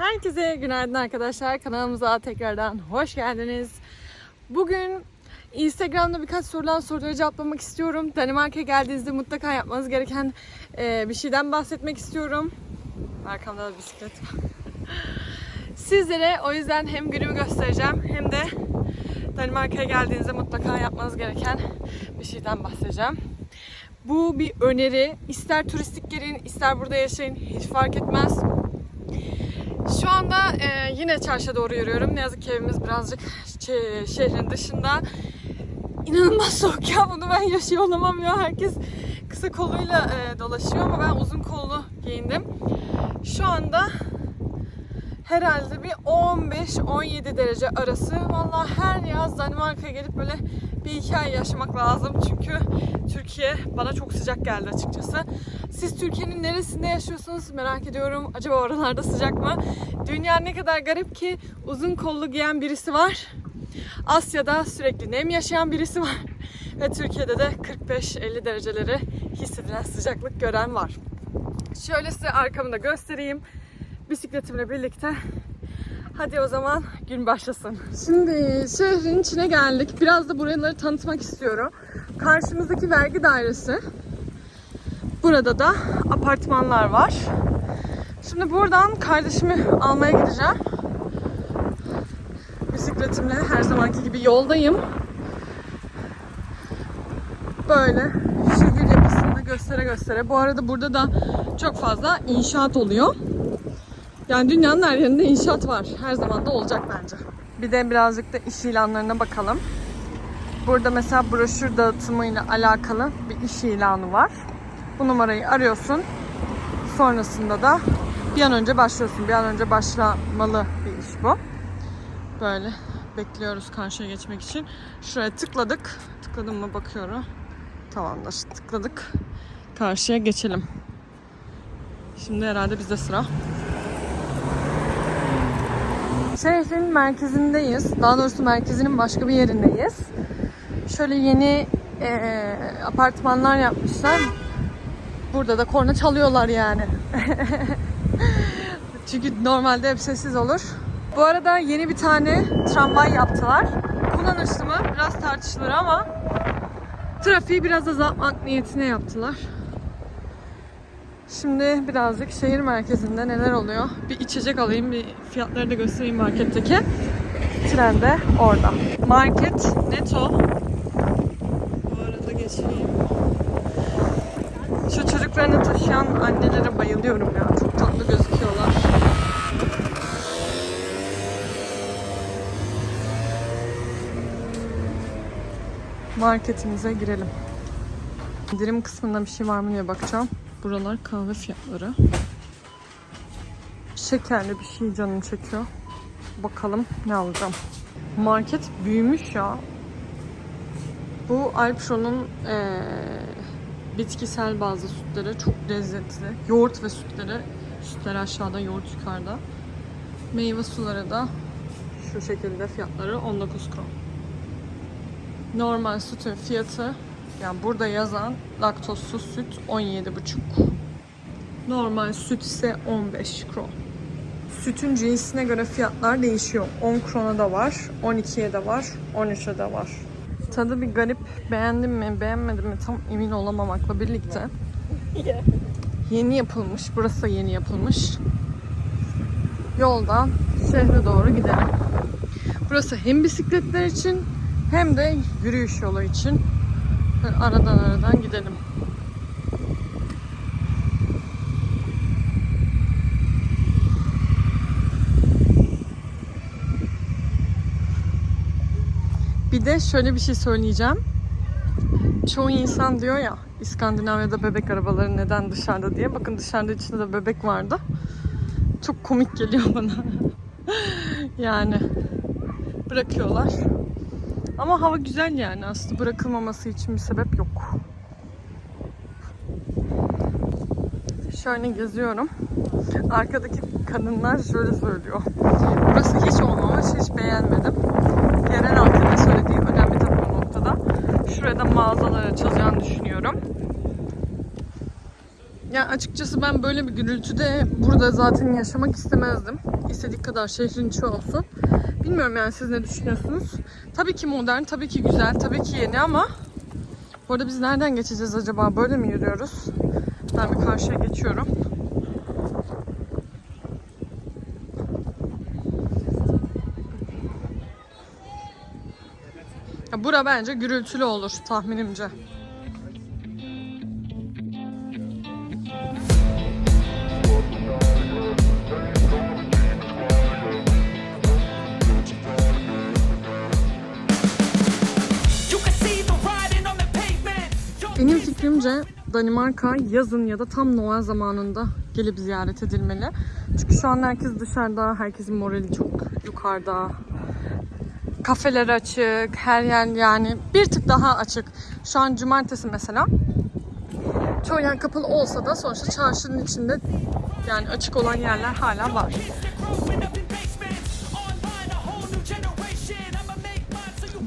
Herkese günaydın arkadaşlar. Kanalımıza tekrardan hoş geldiniz. Bugün Instagram'da birkaç sorulan soruları cevaplamak istiyorum. Danimarka'ya geldiğinizde mutlaka yapmanız gereken e, bir şeyden bahsetmek istiyorum. Arkamda da bisiklet. Sizlere o yüzden hem günümü göstereceğim hem de Danimarka'ya geldiğinizde mutlaka yapmanız gereken bir şeyden bahsedeceğim. Bu bir öneri. İster turistik gelin, ister burada yaşayın hiç fark etmez. Şu anda e, yine çarşıya doğru yürüyorum. Ne yazık ki evimiz birazcık şe- şehrin dışında. İnanılmaz soğuk ya bunu ben yaşıyor olamam ya. Herkes kısa koluyla e, dolaşıyor ama ben uzun kollu giyindim. Şu anda herhalde bir 15-17 derece arası. Vallahi her yaz Danimarka'ya gelip böyle bir iki ay yaşamak lazım. Çünkü Türkiye bana çok sıcak geldi açıkçası. Siz Türkiye'nin neresinde yaşıyorsunuz merak ediyorum. Acaba oralarda sıcak mı? Dünya ne kadar garip ki uzun kollu giyen birisi var. Asya'da sürekli nem yaşayan birisi var. Ve Türkiye'de de 45-50 dereceleri hissedilen sıcaklık gören var. Şöyle size arkamı da göstereyim. Bisikletimle birlikte Hadi o zaman gün başlasın. Şimdi şehrin içine geldik. Biraz da buraları tanıtmak istiyorum. Karşımızdaki vergi dairesi. Burada da apartmanlar var. Şimdi buradan kardeşimi almaya gideceğim. Bisikletimle her zamanki gibi yoldayım. Böyle şehir yapısını göstere göstere. Bu arada burada da çok fazla inşaat oluyor. Yani dünyanın her yerinde inşaat var. Her zaman da olacak bence. Bir de birazcık da iş ilanlarına bakalım. Burada mesela broşür dağıtımıyla alakalı bir iş ilanı var. Bu numarayı arıyorsun. Sonrasında da bir an önce başlıyorsun. Bir an önce başlamalı bir iş bu. Böyle bekliyoruz karşıya geçmek için. Şuraya tıkladık. Tıkladım mı bakıyorum. Tamamdır. Tıkladık. Karşıya geçelim. Şimdi herhalde bizde sıra. Şehrin merkezindeyiz. Daha doğrusu merkezinin başka bir yerindeyiz. Şöyle yeni eee, apartmanlar yapmışlar. Burada da korna çalıyorlar yani. Çünkü normalde hep sessiz olur. Bu arada yeni bir tane tramvay yaptılar. Kullanışlı mı? Biraz tartışılır ama trafiği biraz azaltmak niyetine yaptılar. Şimdi birazcık şehir merkezinde neler oluyor? Bir içecek alayım, bir fiyatları da göstereyim marketteki. Tren de orada. Market Neto. Bu arada geçeyim. Şu çocuklarını taşıyan annelere bayılıyorum ya. Çok tatlı gözüküyorlar. Marketimize girelim. İndirim kısmında bir şey var mı diye bakacağım. Buralar kahve fiyatları. Şekerli bir şey canım çekiyor. Bakalım ne alacağım. Market büyümüş ya. Bu Alpşo'nun eee, bitkisel bazı sütleri çok lezzetli. Yoğurt ve sütleri. Sütleri aşağıda, yoğurt yukarıda. Meyve suları da şu şekilde fiyatları 19 kron. Normal sütün fiyatı yani burada yazan laktozsuz süt 17,5. Normal süt ise 15 kron. Sütün cinsine göre fiyatlar değişiyor. 10 krona da var, 12'ye de var, 13'e de var. Tadı bir garip. Beğendim mi, beğenmedim mi tam emin olamamakla birlikte. Yeni yapılmış. Burası yeni yapılmış. Yoldan şehre doğru gidelim. Burası hem bisikletler için hem de yürüyüş yolu için. Aradan aradan gidelim. Bir de şöyle bir şey söyleyeceğim. Çoğu insan diyor ya İskandinavya'da bebek arabaları neden dışarıda diye. Bakın dışarıda içinde de bebek vardı. Çok komik geliyor bana. yani bırakıyorlar. Ama hava güzel yani aslında bırakılmaması için bir sebep yok. Şöyle geziyorum. Arkadaki kadınlar şöyle söylüyor. Burası hiç olmamış, hiç beğenmedim. Yerel halkın söylediği önemli tabii noktada. Şurada mağazalar açılacağını düşünüyorum. Ya açıkçası ben böyle bir gürültüde burada zaten yaşamak istemezdim. İstediği kadar şehrin içi olsun. Bilmiyorum yani siz ne düşünüyorsunuz? Tabii ki modern, tabii ki güzel, tabii ki yeni ama bu arada biz nereden geçeceğiz acaba? Böyle mi yürüyoruz? Ben bir karşıya geçiyorum. Bura bence gürültülü olur tahminimce. Fikrimce Danimarka yazın ya da tam Noel zamanında gelip ziyaret edilmeli. Çünkü şu an herkes dışarıda, herkesin morali çok yukarıda. Kafeler açık, her yer yani bir tık daha açık. Şu an cumartesi mesela. Çoğu yer kapalı olsa da sonuçta çarşının içinde yani açık olan yerler hala var.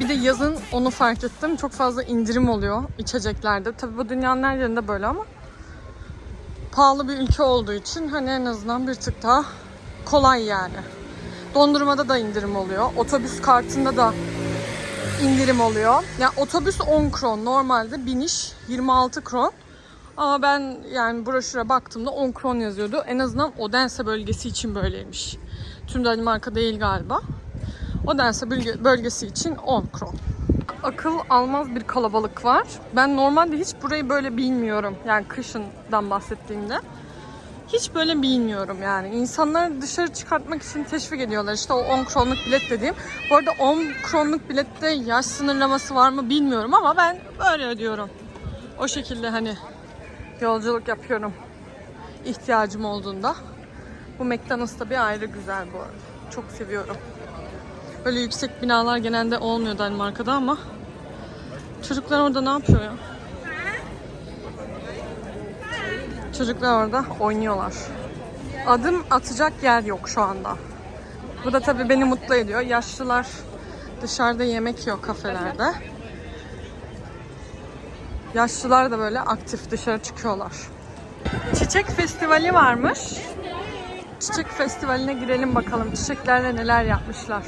Bir de yazın onu fark ettim. Çok fazla indirim oluyor içeceklerde. Tabii bu dünyanın her yerinde böyle ama pahalı bir ülke olduğu için hani en azından bir tık daha kolay yani. Dondurmada da indirim oluyor. Otobüs kartında da indirim oluyor. Ya otobüs 10 kron. Normalde biniş 26 kron. Ama ben yani broşüre baktığımda 10 kron yazıyordu. En azından Odense bölgesi için böyleymiş. Tüm Danimarka değil galiba. Odense bölge- bölgesi için 10 kron. Akıl almaz bir kalabalık var. Ben normalde hiç burayı böyle bilmiyorum. Yani kışından bahsettiğimde. Hiç böyle bilmiyorum yani. İnsanlar dışarı çıkartmak için teşvik ediyorlar. İşte o 10 kronluk bilet dediğim. Bu arada 10 kronluk bilette yaş sınırlaması var mı bilmiyorum ama ben böyle ödüyorum. O şekilde hani yolculuk yapıyorum. ihtiyacım olduğunda. Bu McDonald's da bir ayrı güzel bu arada. Çok seviyorum. Böyle yüksek binalar genelde olmuyor Danimarka'da ama çocuklar orada ne yapıyor ya? Çocuklar orada oynuyorlar. Adım atacak yer yok şu anda. Bu da tabii beni mutlu ediyor. Yaşlılar dışarıda yemek yiyor kafelerde. Yaşlılar da böyle aktif dışarı çıkıyorlar. Çiçek festivali varmış. Çiçek festivaline girelim bakalım. Çiçeklerle neler yapmışlar.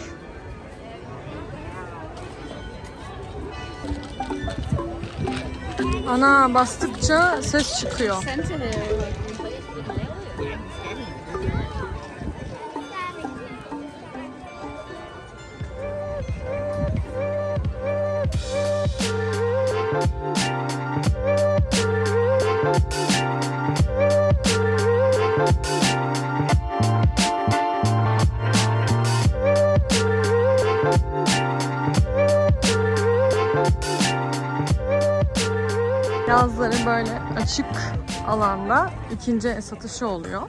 Ana bastıkça ses çıkıyor. Yazları böyle açık alanda ikinci el satışı oluyor.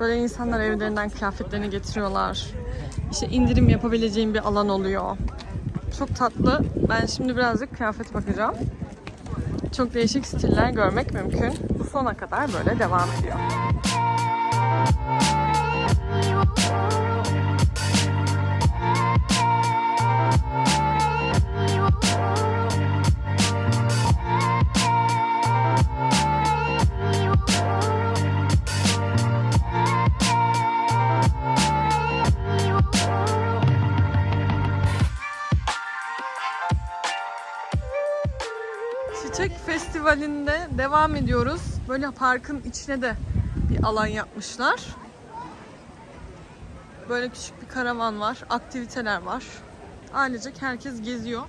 Böyle insanlar evlerinden kıyafetlerini getiriyorlar. İşte indirim yapabileceğim bir alan oluyor. Çok tatlı. Ben şimdi birazcık kıyafet bakacağım. Çok değişik stiller görmek mümkün. Bu sona kadar böyle devam ediyor. Festivali'nde devam ediyoruz. Böyle parkın içine de bir alan yapmışlar. Böyle küçük bir karavan var, aktiviteler var. Ailecek herkes geziyor.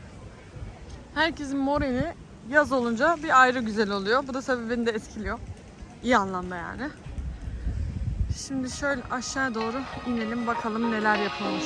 Herkesin morali yaz olunca bir ayrı güzel oluyor. Bu da tabii beni de etkiliyor. İyi anlamda yani. Şimdi şöyle aşağı doğru inelim bakalım neler yapılmış.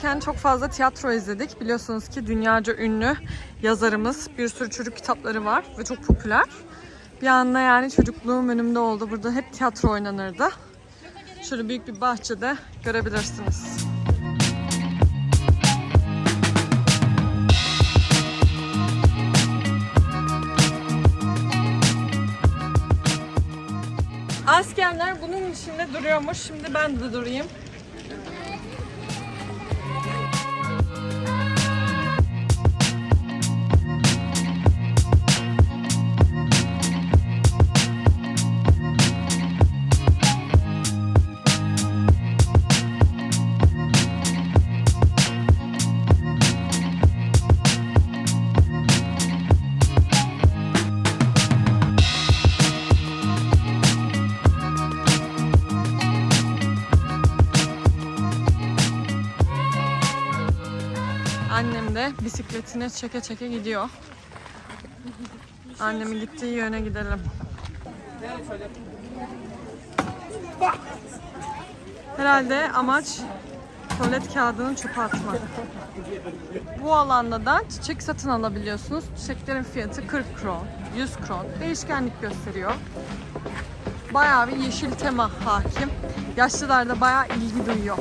Küçükken çok fazla tiyatro izledik. Biliyorsunuz ki dünyaca ünlü yazarımız. Bir sürü çocuk kitapları var ve çok popüler. Bir anda yani çocukluğum önümde oldu. Burada hep tiyatro oynanırdı. Şöyle büyük bir bahçede görebilirsiniz. Askerler bunun içinde duruyormuş. Şimdi ben de durayım. Annem de bisikletini çeke çeke gidiyor. Annemin gittiği yöne gidelim. Herhalde amaç tuvalet kağıdını çöpe atmak. Bu alanda da çiçek satın alabiliyorsunuz. Çiçeklerin fiyatı 40 kron, 100 kron. Değişkenlik gösteriyor. Bayağı bir yeşil tema hakim. Yaşlılar da bayağı ilgi duyuyor.